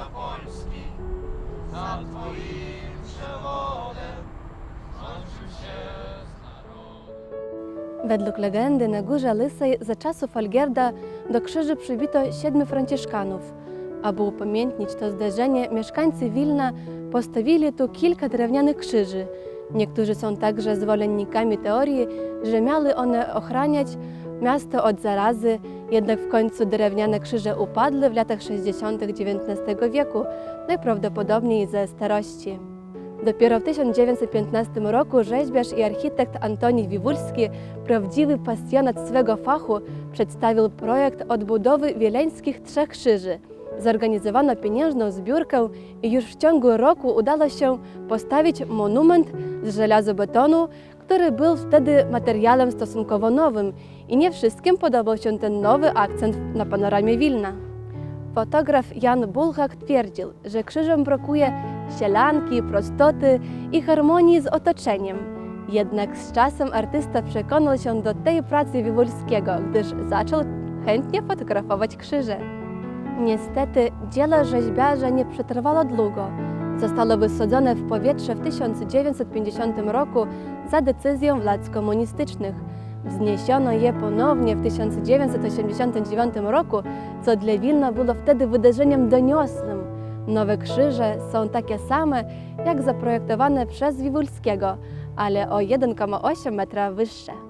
do Polski za Twoim przewodem rządził się z narodem. Według legendy na Górze Lysej za czasów Algierda do krzyży przybito siedmiu franciszkanów. Aby upamiętnić to zdarzenie, mieszkańcy Wilna postawili tu kilka drewnianych krzyży. Niektórzy są także zwolennikami teorii, że miały one ochraniać miasto od zarazy jednak w końcu drewniane krzyże upadły w latach 60. XIX wieku, najprawdopodobniej ze starości. Dopiero w 1915 roku rzeźbiarz i architekt Antoni Wiwulski, prawdziwy pasjonat swego fachu, przedstawił projekt odbudowy wileńskich trzech krzyży. Zorganizowano pieniężną zbiórkę i już w ciągu roku udało się postawić monument z żelazobetonu, który był wtedy materiałem stosunkowo nowym i nie wszystkim podobał się ten nowy akcent na panoramie Wilna. Fotograf Jan Bulhak twierdził, że krzyżom brakuje sielanki, prostoty i harmonii z otoczeniem. Jednak z czasem artysta przekonał się do tej pracy Wiwulskiego, gdyż zaczął chętnie fotografować krzyże. Niestety dzieło rzeźbiarza nie przetrwało długo. Zostało wysadzone w powietrze w 1950 roku za decyzją władz komunistycznych. Wzniesiono je ponownie w 1989 roku, co dla Wilna było wtedy wydarzeniem doniosłym. Nowe krzyże są takie same jak zaprojektowane przez Wiwulskiego, ale o 1,8 metra wyższe.